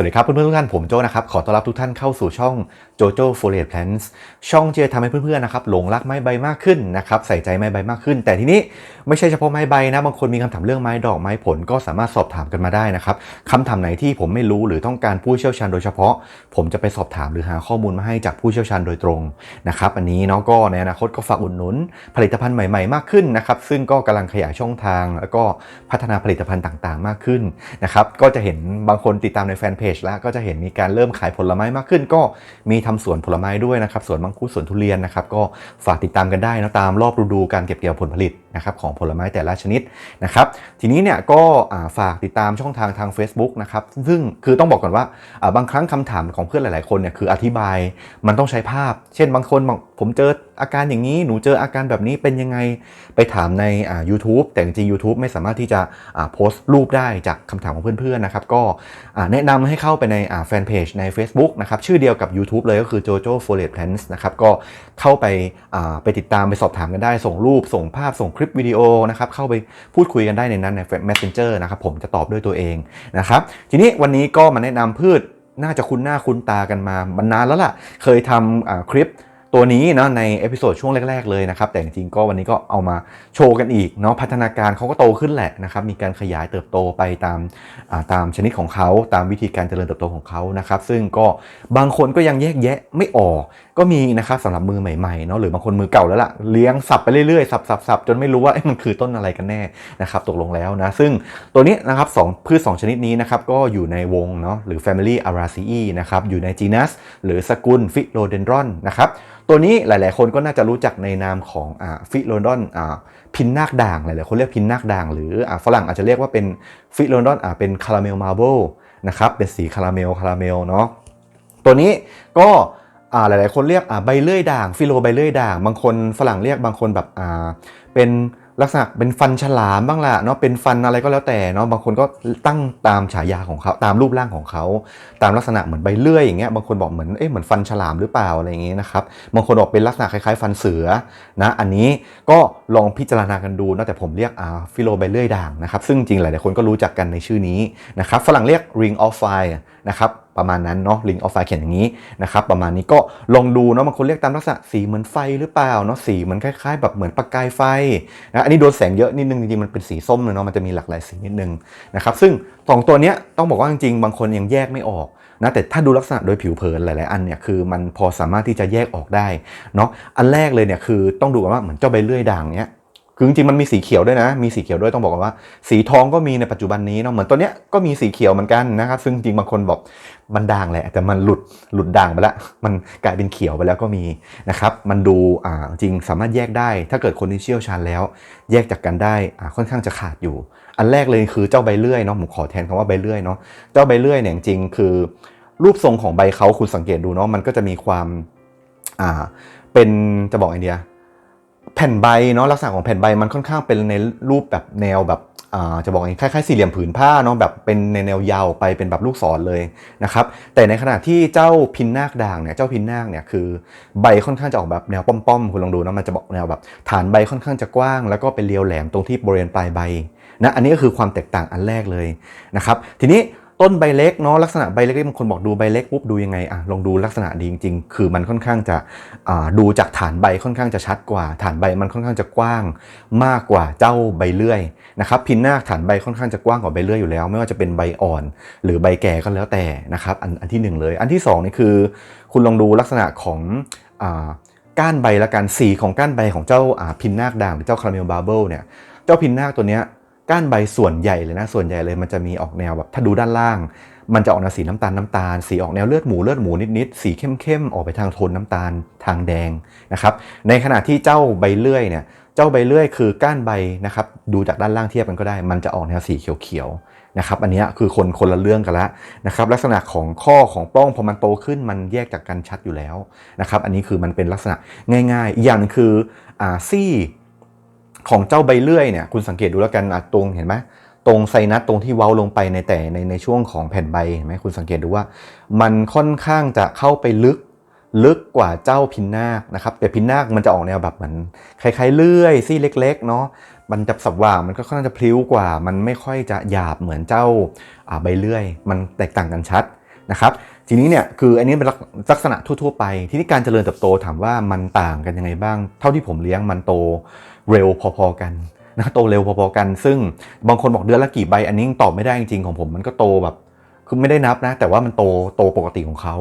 วัสดีครับเพื่อนๆทุกท่านผมโจนะครับ ขอต้อนรับทุกท่านเข้าสู่ช่อง JoJo f o r i e r Plants ช่องที่จะทำให้เพื่อนๆนะครับหลงรักไม้ใบมากขึ้นนะครับใส่ใจไม้ใบมากขึ้น แต่ทีนี้ไม่ใช่เฉพาะไม้ใบนะบางคนมีคำถามเรื่องไม้ดอกไม้ผลก็สามารถสอบถามกันมาได้นะครับคำถามไหนที่ผมไม่รู้หรือต้องการผู้เชี่ยวชาญโดยเฉพาะ ผมจะไปสอบถามหรือหาข้อมูลมาให้จากผู้เชี่ยวชาญโดยตรงนะครับอันนี้เนาะก็ในอนาคตก็ฝากอุดหนุน ผลิตภัณฑ์ใหม่ๆ มากขึ้นนะครับซึ่งก็กำลังขยายช่องทาง แล้วก็พัฒนาผลิตภัณฑ์ต่างๆ มากขึ้นนะครับก็จะเห็นบางคนติดตามในแฟนเพจแล้วก็จะเห็นมีการเริ่มขายผลไม้มากขึ้น ก็มีทำสวนผลไม้ด้วยนะครับสวนมังคุดสวนทุเรียนนะครับก็ฝากติดตามกันได้นะตามรอบฤดูการเก็บเกี่ยวผลผลิตนะครับของผลไม้แต่ละชนิดนะครับ ทีนี้เนี่ยก็ฝากติดตามช่องทางทาง Facebook นะครับ ซึ่งคือต้องบอกก่อนว่าบางครั้งคำถามของเพื่อนหลาย ๆ คนเนี่ยคืออธิบายมันต้องใช้ภาพ เช่นบางคนบอกผมเจออาการอย่างนี้ หนูเจออาการแบบนี้เป็นยังไงไปถามในอ่า YouTube แต่จริง YouTube ไม่สามารถที่จะอ่าโพสต์รูปได้จากคำถามของเพื่อน ๆ นะครับ ก็อ่าแนะนำให้เข้าไปในอ่าแฟนเพจใน Facebook นะครับชื่อเดียวกับ YouTube เลยก็คือ Jojo f o r e t Plants นะครับก็เข้าไปอ่าไปติดตามไปสอบถามกันได้ ส่งรูปส่งภาพส่งลิปวิดีโอนะครับเข้าไปพูดคุยกันได้ในนั้นใน Messenger นะครับผมจะตอบด้วยตัวเองนะครับทีนี้วันนี้ก็มาแนะนำพืชน่าจะคุ้นหน้าคุ้นตากันมามันนานแล้วล่ะ เคยทำอ่าคลิปตัวนี้เนาะในเอพิโซดช่วงแรก ๆเลยนะครับ แต่จริงๆก็วันนี้ก็เอามาโชว์กันอีกเนาะพัฒนาการเขาก็โตขึ้นแหละนะครับ มีการขยายเติบโตไปตามอ่าตามชนิดของเขา ตามวิธีการเจริญเติบโตของเขานะครับ ซึ่งก็บางคนก็ยังแยกแยะไม่ออก ก็มีนะครับสำหรับมือใหม่ๆเนาะหรือบางคนมือเก่าแล้วล่ะเลี้ยงสับไปเรื่อยๆสับสับสับจนไม่รู้ว่ามันคือต้นอะไรกันแน่นะครับตกลงแล้วนะซึ่งตัวนี้นะครับสองพืชสองชนิดนี้นะครับก็อยู่ในวงเนาะหรือ Family a r a c e e นะครับอยู่ใน genus หรือสกุล Philodendron นะครับตัวนี้หลายๆ คนก็น่าจะรู้จักในนามของอ่าฟิโลดอนอ่าพินนาคด่างหลายๆ คนเรียกพินนาคด่าง หรืออ่าฝรั่งอาจจะเรียกว่าเป็นฟิโลดอนอ่าเป็นคาราเมลมาร์เบลนะครับเป็นสีคาราเมลคาราเมลเนาะตัวนี้ก็ อ่าหลายๆ คนเรียกอ่าใบเลื่อยด่างฟิโลใบเลื่อยด่าง บางคนฝรั่งเรียกบางคนแบบอ่าเป็นลักษณะเป็นฟันฉลามบ้างละเนาะเป็นฟันอะไรก็แล้วแต่เนาะบางคนก็ตั้งตามฉายาของเขาตามรูปร่างของเขา ตามลักษณะเหมือนใบเลื่อยอย่างเงี้ยบางคนบอกเหมือนเอ๊ะเหมือนฟันฉลามหรือเปล่าอะไรอย่างเงี้ยนะครับบางคนบอกเป็นลักษณะคล้ายๆ ฟันเสือนะอันนี้ก็ลองพิจารณากันดูนะแต่ผมเรียกอ่าฟิโลใบเลื่อยด่างนะครับซึ่งจริงหลายๆคนก็รู้จักกันในชื่อนี้นะครับฝรั่งเรียก ring of fire นะครับ ประมาณนั้นเนาะ ring of fire เขียนอย่างนี้นะครับประมาณนี้ก็ลองดูเนาะบางคนเรียกตามลักษณะสีเหมือนไฟหรือเปล่าเนาะสีมือนคล้าย ๆ แบบเหมือนประกายไฟนะอันนี้โดนแสงเยอะนิดนึงจริงๆมันเป็นสีส้มเลยเนาะมันจะมีหลากหลายสีนิดนึงนะครับซึ่งสองตัวเนี้ยต้องบอกว่าจริงๆบางคนยังแยกไม่ออกนะแต่ถ้าดูลักษณะโดยผิวเผินหลายๆอันเนี่ยคือมันพอสามารถที่จะแยกออกได้เนาะอันแรกเลยเนี่ยคือต้องดูกันว่าเหมือนเจ้าใบเลื่อยด่างเนี้ย คือจริงๆมันมีสีเขียวด้วยนะ มีสีเขียวด้วยต้องบอกว่า สีทองก็มีในปัจจุบันนี้เนาะเหมือนตัวเนี้ยก็มีสีเขียวเหมือนกันนะครับ ซึ่งจริงบางคนบอกมันด่างแหละ แต่มันหลุดหลุดด่างไปแล้ว มันกลายเป็นเขียวไปแล้วก็มีนะครับ มันดูอ่าจริงสามารถแยกได้ ถ้าเกิดคนที่เชี่ยวชาญแล้ว แยกจากกันได้อ่าค่อนข้างจะขาดอยู่ อันแรกเลยคือเจ้าใบเลื่อยเนาะผมขอแทนคำว่าใบเลื่อยเนาะเจ้าใบเลื่อยเนี่ยจริงคือ รูปทรงของใบเขาคุณสังเกตดูเนาะมันก็จะมีความอ่าเป็นจะบอกไอเดีย แผ่นใบเนาะลักษณะของแผ่นใบมันค่อนข้างเป็นในรูปแบบแนวแบบอ่าจะบอกไงคล้ายๆสี่เหลี่ยมผืนผ้าเนาะแบบเป็นในแนวยาวไปเป็นแบบลูกศรเลยนะครับแต่ในขณะที่เจ้าพินนาคด่างเนี่ยเจ้าพินนาคเนี่ยคือใบค่อนข้างจะออกแบบแนวป้อมๆคุณลองดูนะมันจะบอกแนวแบบฐานใบค่อนข้างจะกว้าง แล้วก็เป็นเรียวแหลมตรงที่บริเวณปลายใบนะอันนี้ก็คือความแตกต่างอันแรกเลยนะครับทีนี้ ต้นใบเล็กเนาะลักษณะใบเล็กบางคนบอกดูใบเล็กปุ๊บดูยังไงอะลองดูลักษณะดีจริงๆ คือมันค่อนข้างจะดูจากฐานใบค่อนข้างจะชัดกว่า ฐานใบมันค่อนข้างจะกว้างมากกว่าเจ้าใบเลื่อยนะครับพินนาคฐานใบค่อนข้างจะกว้างกว่าใบเลื่อยอยู่แล้ว ไม่ว่าจะเป็นใบอ่อน หรือใบแก่ก็แล้วแต่นะครับอันอันที่หนึ่งเลย อันที่สองนี่คือ คุณลองดูลักษณะของอก้านใบละกันสีของก้านใบของเจ้าอ่าพินนาคด่างหรือเจ้าคาราเมลบาร์เบิลเนี่ยเจ้าพินนาคตัวเนี้ย ก้านใบส่วนใหญ่เลยนะส่วนใหญ่เลยมันจะมีออกแนวแบบถ้าดูด้านล่าง มันจะออกแนวสีน้ำตาลน้ำตาล สีออกแนวเลือดหมูเลือดหมูนิดๆสีเข้มๆออกไปทางโทนน้ำตาลทางแดงนะครับในขณะที่เจ้าใบเลื่อยเนี่ยเจ้าใบเลื่อยคือก้านใบนะครับดูจากด้านล่างเทียบกันก็ได้ มันจะออกแนวสีเขียวๆนะครับอันนี้คือคนคนละเรื่องกันละนะครับลักษณะของข้อของปล้องพอมันโตขึ้นมันแยกจากกันชัดอยู่แล้วนะครับอันนี้คือมันเป็นลักษณะง่าย ๆ อย่างนึงคืออ่าซี่ ของเจ้าใบเลื่อยเนี่ยคุณสังเกตดูแล้วกันอะตรงเห็นไหมตรงไซนัสตรงที่เว้าลงไปในแต่ในในช่วงของแผ่นใบเห็นไหมคุณสังเกตดูว่า มันค่อนข้างจะเข้าไปลึกลึกกว่าเจ้าพินนาคนะครับแต่พินนาคมันจะออกแนวแบบเหมือนคล้ายๆเลื่อยซี่เล็กๆเนาะมันจะสับว่างมันก็ค่อนข้างจะพลิ้วกว่า มันไม่ค่อยจะหยาบเหมือนเจ้าใบเลื่อย มันแตกต่างกันชัดนะครับทีนี้เนี่ยคืออันนี้เป็นลักษณะทั่วๆไป ทีนี้การเจริญเติบโตถามว่ามันต่างกันยังไงบ้าง เท่าที่ผมเลี้ยงมันโต เร็วพอๆกันนะโตเร็วพอๆกัน ซึ่งบางคนบอกเดือนละกี่ใบอันนี้ตอบไม่ได้จริงๆของผมมันก็โตแบบ คือไม่ได้นับนะ แต่ว่ามันโตโตปกติของเขา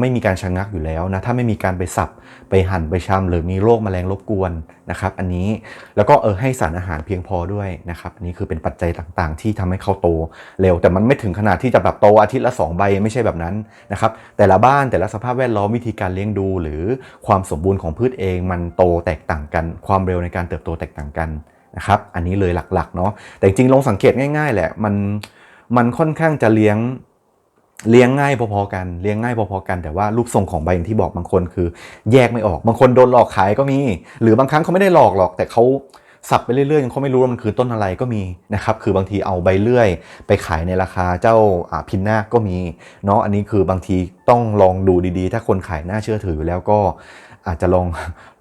ไม่มีการชะงักอยู่แล้วนะถ้าไม่มีการไปสับไปหั่นไปชำหรือมีโรคแมลงรบกวนนะครับ อันนี้แล้วก็เออให้สารอาหารเพียงพอด้วยนะครับอันนี้คือเป็นปัจจัยต่างๆ ที่ทำให้เขาโตเร็ว แต่มันไม่ถึงขนาดที่จะแบบโตอาทิตย์ละ 2 ใบไม่ใช่แบบนั้นนะครับ แต่ละบ้านแต่ละสภาพแวดล้อมวิธีการเลี้ยงดู หรือความสมบูรณ์ของพืชเอง มันโตแตกต่างกัน ความเร็วในการเติบโตแตกต่างกันนะครับ อันนี้เลยหลักๆเนาะแต่จริงๆลองสังเกตง่าย ๆ แหละมันมันค่อนข้างจะเลี้ยง เลี้ยงง่ายพอๆกันเลี้ยงง่ายพอๆกัน แต่ว่ารูปทรงของใบอย่างที่บอกบางคนคือ แยกไม่ออกบางคนโดนหลอกขายก็มี หรือบางครั้งเขาไม่ได้หลอกหรอก แต่เขาสับไปเรื่อยๆเขาไม่รู้ว่ามันคือต้นอะไรก็มีนะครับคือบางทีเอาใบเลื่อย ไปขายในราคาเจ้าพินนาก็มีเนาะอันนี้คือบางทีต้องลองดูดีๆ ถ้าคนขายน่าเชื่อถืออยู่แล้วก็ อาจจะลอง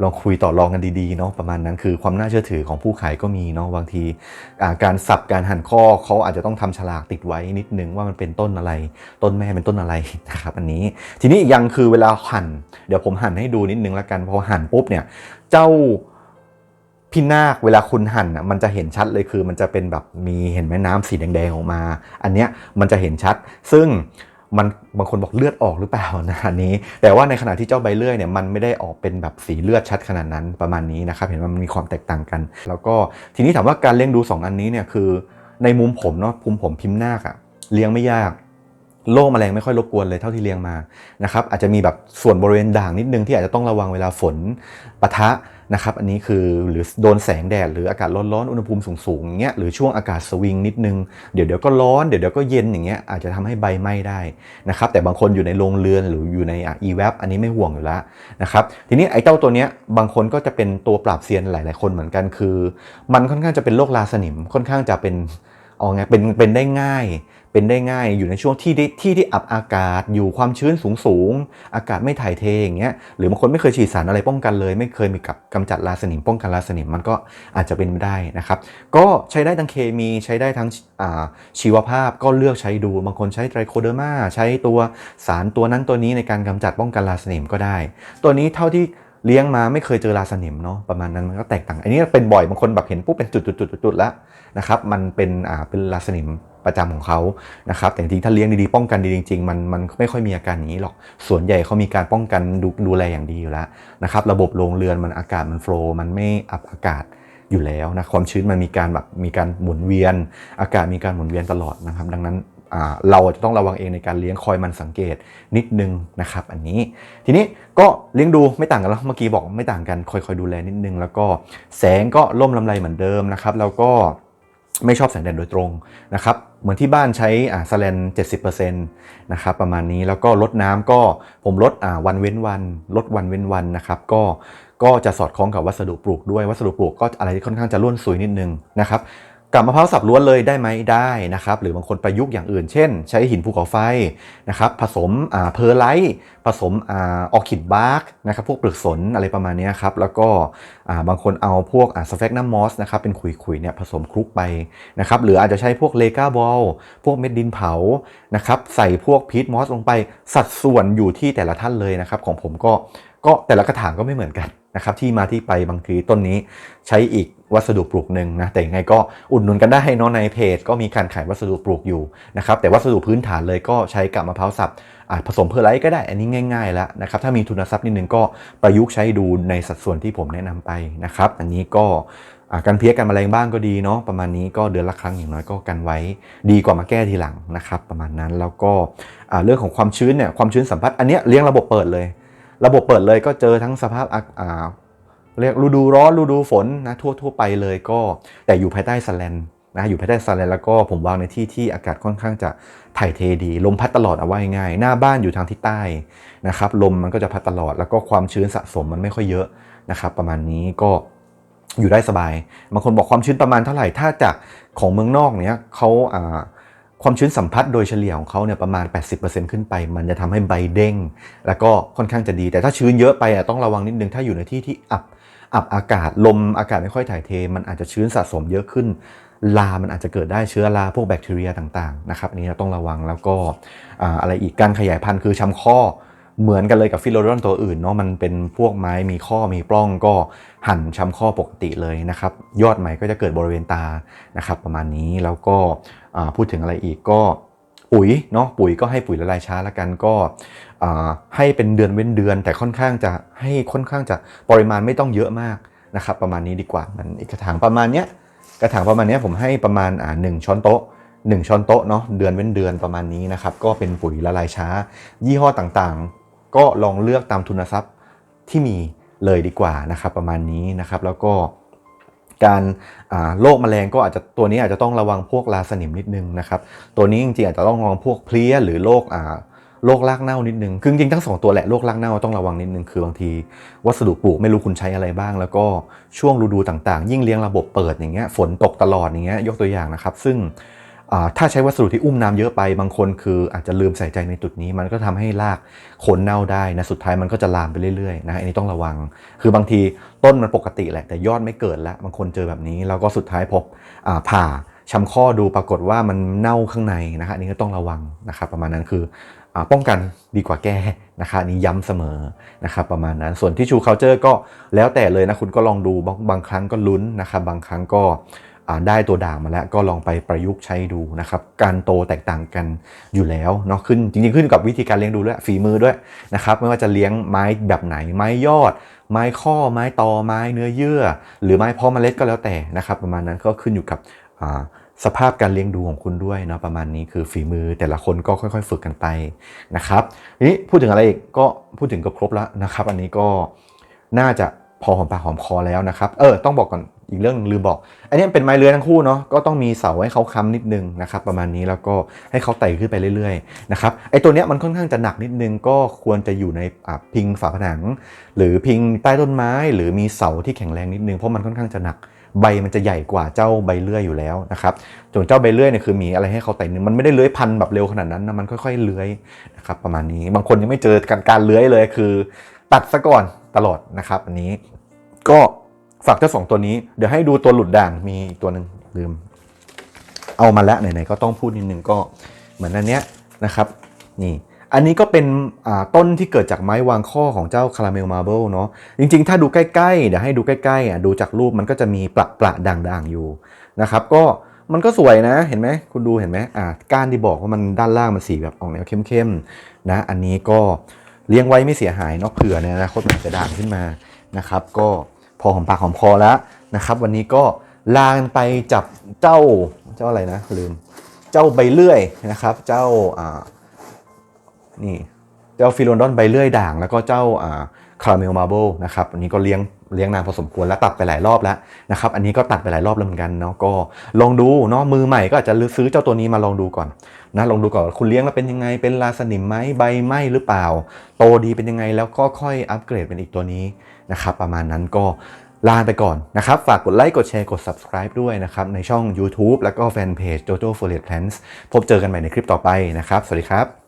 ลองคุยต่อรองกันดีๆเนาะประมาณนั้นคือความน่าเชื่อถือของผู้ขายก็มีเนาะบางทีการสับการหั่นข้อเขาอาจจะต้องทำฉลากติดไว้นิดนึงว่ามันเป็นต้นอะไร ต้นแม่เป็นต้นอะไรนะครับอันนี้ทีนี้ยังคือเวลาหั่น เดี๋ยวผมหั่นให้ดูนิดนึงล้วกันพอหั่นปุ๊บเนี่ยเจ้าพินาคเวลาคุณหั่นอะมันจะเห็นชัดเลยคือมันจะเป็นแบบมีเห็นไหมน้ำสีแดงๆออกมา อันเนี้ยมันจะเห็นชัด ซึ่ง มันบางคนบอกเลือดออกหรือเปล่านะอันนี้ แต่ว่าในขณะที่เจ้าใบเลื่อยเนี่ยมันไม่ได้ออกเป็นแบบสีเลือดชัดขนาดนั้นประมาณนี้นะครับเห็นว่ามันมีความแตกต่างกัน แล้วก็ทีนี้ถามว่าการเลี้ยงดู 2 อันนี้เนี่ยคือ ในมุมผมเนาะภูมิผมพิมพ์หน้าอะเลี้ยงไม่ยากโรคแมลงไม่ค่อยรบกวนเลยเท่าที่เลี้ยงมานะครับอาจจะมีแบบส่วนบริเวณด่างนิดนึงที่อาจจะต้องระวังเวลาฝนปะทะนะครับอันนี้คือหรือโดนแสงแดดหรืออากาศร้อนๆอุณหภูมิสูงๆอย่างเงี้ยหรือช่วงอากาศสวิงนิดนึงเดี๋ยวเดี๋ยวก็ร้อนเดี๋ยวเดี๋ยวก็เย็นอย่างเงี้ยอาจจะทำให้ใบไหม้ได้นะครับแต่บางคนอยู่ในโรงเรือนหรืออยู่ในอีแวบอันนี้ไม่ห่วงอยู่แล้วนะครับทีนี้ไอ้เจ้าตัวเนี้ยบางคนก็จะเป็นตัวปราบเซียนหลาย ๆคนเหมือนกันคือ มันค่อนข้างจะเป็นโรคราสนิมค่อนข้างจะเป็น เอาไงเป็นเป็นได้ง่าย เป็นได้ง่ายอยู่ในช่วงที่ที่ที่อับอากาศอยู่ความชื้นสูงสูงอากาศไม่ถ่ายเทอย่างเงี้ยหรือบางคนไม่เคยฉีดสารอะไรป้องกันเลย ไม่เคยมีกับกำจัดราสนิมป้องกันราสนิมมันก็อาจจะเป็นไม่ได้นะครับ ก็ใช้ได้ทั้งเคมีใช้ได้ทั้งชีวภาพก็เลือกใช้ดูบางคนใช้ไตรโคเดอร์มาใช้ตัวสารตัวนั้นตัวนี้ในการกำจัดป้องกันราสนิมก็ได้ ตัวนี้เท่าที่ เลี้ยงมาไม่เคยเจอราสนิมเนาะประมาณนั้นมันก็แตกต่าง อันนี้เป็นบ่อยบางคนแบบเห็นปุ๊บเป็นจุดๆๆๆแล้วนะครับมันเป็นอ่าเป็นราสนิมประจำของเขานะครับแต่จริงถ้าเลี้ยงดีๆป้องกันดีจริงๆมันมันไม่ค่อยมีอาการนี้หรอกส่วนใหญ่เขามีการป้องกันดูดูแลอย่างดีอยู่แล้วนะครับระบบโรงเรือนมันอากาศมันโฟล์มันไม่อับอากาศอยู่แล้วนะความชื้นมันมีการแบบมีการหมุนเวียน อากาศมีการหมุนเวียนตลอดนะครับ ดังนั้น เราจะต้องระวังเองในการเลี้ยงคอยมันสังเกตนิดนึงนะครับอันนี้ ทีนี้ก็เลี้ยงดูไม่ต่างกันแล้วเมื่อกี้บอกไม่ต่างกันคอยๆดูแลนิดนึง แล้วก็แสงก็ล่มลำไรเหมือนเดิมนะครับแล้วก็ไม่ชอบแสงแดดโดยตรงนะครับเหมือนที่บ้านใช้อ่าสแลน70%นะครับประมาณนี้แล้วก็ลดน้ำก็ผมลดอ่าวันเว้นวัน ลดวันเว้นวันนะครับก็ก็จะสอดคล้องกับวัสดุปลูกด้วยวัสดุปลูกก็อะไรที่ค่อนข้างจะร่วนซุยนิดนึงนะครับ กับมะพร้าวสับล้วนเลยได้ไหมได้นะครับ หรือบางคนประยุกต์อย่างอื่น เช่น ใช้หินภูเขาไฟนะครับ ผสมเพอร์ไลท์ผสมออคิดบาร์กนะครับพวกเปลือกสนอะไรประมาณนี้ครับแล้วก็บางคนเอาพวกสเฟกน้ำมอสนะครับเป็นขุยๆเนี่ยผสมคลุกไปนะครับหรืออาจจะใช้พวกเลกาบอลพวกเม็ดดินเผานะครับใส่พวกพีทมอสลงไปสัดส่วนอยู่ที่แต่ละท่านเลยนะครับของผมก็ก็แต่ละกระถางก็ไม่เหมือนกัน นะครับที่มาที่ไปบางทีต้นนี้ใช้อีกวัสดุปลูกหนึ่งนะแต่ยังไงก็อุดหนุนกันได้เนาะในเพจ ก็มีการขายวัสดุปลูกอยู่นะครับแต่วัสดุพื้นฐานเลยก็ใช้กับมะพร้าวสับผสมเพอร์ไลท์ก็ได้อันนี้ง่ายๆแล้วนะครับถ้ามีทุนทรัพย์นิดนึงก็ประยุกต์ใช้ดูในสัดส่วนที่ผมแนะนำไปนะครับอันนี้ก็การเพี้ยกันแมลงบ้างก็ดีเนาะประมาณนี้ก็เดือนละครั้งอย่างน้อยก็กันไว้ ดีกว่ามาแก้ทีหลังนะครับประมาณนั้นแล้วก็เรื่องของความชื้นเนี่ยความชื้นสัมผัสอันนี้เลี้ยงระบบเปิดเลย ระบบเปิดเลยก็เจอทั้งสภาพเรียกฤดูร้อนฤดูฝนนะทั่วทั่วไปเลยก็แต่อยู่ภายใต้สแลนนะอยู่ภายใต้สแลนแล้วก็ผมวางในที่ที่อากาศค่อนข้างจะถ่ายเทดี ลมพัดตลอดเอาไว้ง่าย หน้าบ้านอยู่ทางทิศใต้นะครับลมมันก็จะพัดตลอดแล้วก็ความชื้นสะสมมันไม่ค่อยเยอะนะครับประมาณนี้ก็อยู่ได้สบายบางคนบอกความชื้นประมาณเท่าไหร่ถ้าจากของเมืองนอกเนี้ยเขาอ่า ความชื้นสัมผัสโดยเฉลี่ยของเขาเนี่ยประมาณ 80%ขึ้นไป มันจะทำให้ใบเด้ง แล้วก็ค่อนข้างจะดี แต่ถ้าชื้นเยอะไปอะต้องระวังนิดนึง ถ้าอยู่ในที่ที่อับ อับอากาศ ลมอากาศไม่ค่อยถ่ายเท มันอาจจะชื้นสะสมเยอะขึ้น ลา มันอาจจะเกิดได้เชื้อราพวกแบคทีเรียต่างๆนะครับ อันนี้เราต้องระวัง แล้วก็อ่าอะไรอีก การขยายพันธุ์คือชำข้อ เหมือนกันเลยกับฟิโลโดอนตัวอื่นเนาะ มันเป็นพวกไม้มีข้อมีปล้องก็ หั่นชำข้อปกติเลยนะครับ ยอดใหม่ก็จะเกิดบริเวณตานะครับ ประมาณนี้แล้วก็พูดถึงอะไรอีกก็ปุ๋ยเนาะปุ๋ยก็ให้ปุ๋ยละลายช้าละกันก็ให้เป็นเดือนเว้นเดือน แต่ค่อนข้างจะให้ค่อนข้างจะปริมาณไม่ต้องเยอะมากนะครับ ประมาณนี้ดีกว่ามันอีกกระถางประมาณเนี้ยกระถางประมาณเนี้ยผมให้ประมาณอ่าหนึ่งช้อนโต๊ะหนึ่งช้อนโต๊ะเนาะเดือนเว้นเดือนประมาณนี้นะครับก็เป็นปุ๋ยละลายช้า ยี่ห้อต่างๆ ก็ลองเลือกตามทุนทรัพย์ที่มี เลยดีกว่านะครับประมาณนี้นะครับ แล้วก็การโรคแมลงก็อาจจะตัวนี้อาจจะต้องระวังพวกราสนิมนิดนึงนะครับ ตัวนี้จริงๆอาจจะต้องระวังพวกเพลี้ยหรือโรคโรครากเน่านิดนึง คือจริงทั้งสองตัวแหละโรครากเน่าต้องระวังนิดนึง คือบางทีวัสดุปลูกไม่รู้คุณใช้อะไรบ้าง แล้วก็ช่วงฤดูต่างๆ ยิ่งเลี้ยงระบบเปิดอย่างเงี้ยฝนตกตลอดอย่างเงี้ยยกตัวอย่างนะครับ ซึ่ง ถ้าใช้วัสดุที่อุ้มน้ำเยอะไปบางคนคืออาจจะลืมใส่ใจในจุดนี้ มันก็ทำให้รากโคนเน่าได้นะสุดท้ายมันก็จะลามไปเรื่อยๆนะอันนี้ต้องระวัง คือบางทีต้นมันปกติแหละแต่ยอดไม่เกิดแล้วบางคนเจอแบบนี้ แล้วก็สุดท้ายพบอ่าผ่าชำข้อดูปรากฏว่ามันเน่าข้างในนะฮะอันนี้ก็ต้องระวังนะครับประมาณนั้นคืออป้องกันดีกว่าแก้นะคะอันนี้ย้ำเสมอนะครับประมาณนั้นส่วนที่ชูเคาเจอร์ก็แล้วแต่เลยนะคุณก็ลองดูบางบางครั้งก็ลุ้นนะครับบางครั้งก็ ได้ตัวด่างมาแล้วก็ลองไปประยุกต์ใช้ดูนะครับการโตแตกต่างกันอยู่แล้วเนาะขึ้นจริงๆขึ้นกับวิธีการเลี้ยงดูด้วยฝีมือด้วยนะครับไม่ว่าจะเลี้ยงไม้แบบไหนไม้ยอด ไม้ข้อไม้ตอไม้เนื้อเยื่อ หรือไม้เพาะเมล็ดก็แล้วแต่นะครับประมาณนั้นก็ขึ้นอยู่กับสภาพการเลี้ยงดูของคุณด้วยเนาะประมาณนี้คือฝีมือแต่ละคนก็ค่อยๆ ฝึกกันไปนะครับทีนี้พูดถึงอะไรอีกก็พูดถึงก็ครบแล้วนะครับ อันนี้ก็น่าจะ พอหอมปากหอมคอแล้วนะครับ เออต้องบอกก่อนอีกเรื่องหนึ่งลืมบอก อันนี้เป็นไม้เลื้อยทั้งคู่เนาะก็ต้องมีเสาให้เขาค้ำนิดนึงนะครับประมาณนี้แล้วก็ให้เขาไต่ขึ้นไปเรื่อยๆนะครับไอ้ตัวเนี้ยมันค่อนข้างจะหนักนิดนึงก็ควรจะอยู่ในอะพิงฝาผนัง หรือพิงใต้ต้นไม้ หรือมีเสาที่แข็งแรงนิดนึงเพราะมันค่อนข้างจะหนักใบมันจะใหญ่กว่าเจ้าใบเลื่อยอยู่แล้วนะครับส่วนเจ้าใบเลื่อยเนี่ยคือมีอะไรให้เขาไต่นึงมันไม่ได้เลื้อยพันแบบเร็วขนาดนั้นนะมันค่อยๆเลื้อยนะครับประมาณนี้ บางคนยังไม่เจอการการเลื้อยเลยคือ ตัดซะก่อนตลอดนะครับ อันนี้ก็ฝากเจ้าสองตัวนี้ เดี๋ยวให้ดูตัวหลุดด่างมีอีกตัวหนึ่งลืม เอามาแล้วไหนๆก็ต้องพูดนิดนึงก็เหมือนอันเนี้ยนะครับ นี่อันนี้ก็เป็นต้นที่เกิดจากไม้วางข้อของเจ้าคาราเมลมาร์เบิลเนาะจริงๆ ถ้าดูใกล้ๆ เดี๋ยวให้ดูใกล้ๆอะดูจากรูปมันก็จะมีประประด่างๆอยู่นะครับ ก็มันก็สวยนะเห็นไหมคุณดูเห็นไหมอ่าก้านที่บอกว่ามันด้านล่างมันสีแบบออกแนวเข้มๆนะ อันนี้ก็ เลี้ยงไว้ไม่เสียหายเนอกเผื่อในอนาคตมันจะด่างขึ้นมานะครับ ก็พอหอมปากหอมคอแล้วนะครับ วันนี้ก็ลากันไปจับเจ้าเจ้าอะไรนะลืมเจ้าใบเลื่อยนะครับ เจ้าอ่านี่เจ้าฟิโลดอนใบเลื่อยด่าง แล้วก็เจ้าอ่า คาราเมลมาร์เบิลนะครับอันนี้ก็เลี้ยงเลี้ยงนานพอสมควรแล้วตัดไปหลายรอบแล้วนะครับอันนี้ก็ตัดไปหลายรอบแล้วเหมือนกันเนาะก็ลองดูเนาะมือใหม่ก็อาจจะซื้อเจ้าตัวนี้มาลองดูก่อนนะลองดูก่อนคุณเลี้ยงแล้วเป็นยังไงเป็นลาสนิมไหมใบไหมหรือเปล่า โตดีเป็นยังไงแล้วก็ค่อยอัปเกรดเป็นอีกตัวนี้นะครับประมาณนั้นก็ลาไปก่อนนะครับ ฝากกดไลค์ กดแชร์ กด subscribe ด้วยนะครับ ในช่อง YouTube แล้วก็แฟนเพจ Jojo f o r e t Plants พบเจอกันใหม่ในคลิปต่อไปนะครับ สวัสดีครับ